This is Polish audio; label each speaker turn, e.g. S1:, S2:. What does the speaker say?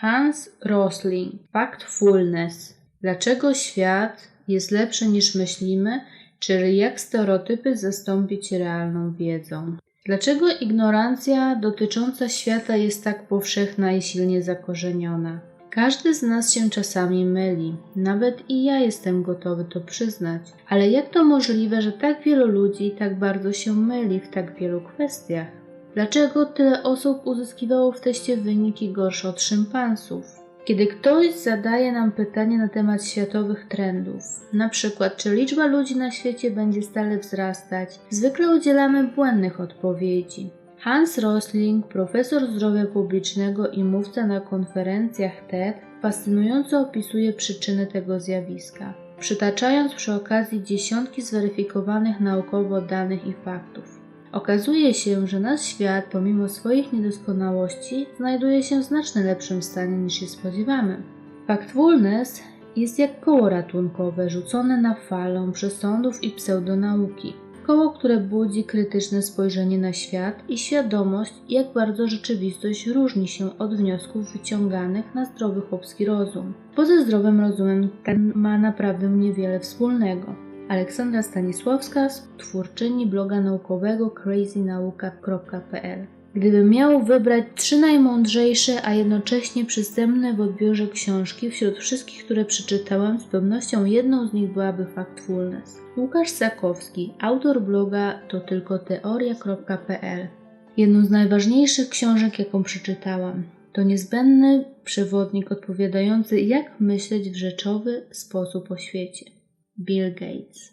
S1: Hans Rosling, Factfulness. Dlaczego świat jest lepszy niż myślimy, czyli jak stereotypy zastąpić realną wiedzą? Dlaczego ignorancja dotycząca świata jest tak powszechna i silnie zakorzeniona? Każdy z nas się czasami myli, nawet i ja jestem gotowy to przyznać. Ale jak to możliwe, że tak wielu ludzi tak bardzo się myli w tak wielu kwestiach? Dlaczego tyle osób uzyskiwało w teście wyniki gorsze od szympansów? Kiedy ktoś zadaje nam pytanie na temat światowych trendów, na przykład czy liczba ludzi na świecie będzie stale wzrastać, zwykle udzielamy błędnych odpowiedzi. Hans Rosling, profesor zdrowia publicznego i mówca na konferencjach TED, fascynująco opisuje przyczyny tego zjawiska, przytaczając przy okazji dziesiątki zweryfikowanych naukowo danych i faktów. Okazuje się, że nasz świat, pomimo swoich niedoskonałości, znajduje się w znacznie lepszym stanie niż się spodziewamy. Factfulness jest jak koło ratunkowe rzucone na falę przesądów i pseudonauki. Koło, które budzi krytyczne spojrzenie na świat i świadomość, jak bardzo rzeczywistość różni się od wniosków wyciąganych na zdrowy chłopski rozum. Poza zdrowym rozumem ten ma naprawdę niewiele wspólnego. Aleksandra Stanisławska, twórczyni bloga naukowego crazynauka.pl Gdybym miał wybrać trzy najmądrzejsze, a jednocześnie przystępne w odbiorze książki wśród wszystkich, które przeczytałam, z pewnością jedną z nich byłaby Factfulness. Łukasz Sakowski, autor bloga to tylko teoria.pl Jedną z najważniejszych książek, jaką przeczytałam. To niezbędny przewodnik odpowiadający, jak myśleć w rzeczowy sposób o świecie. Bill Gates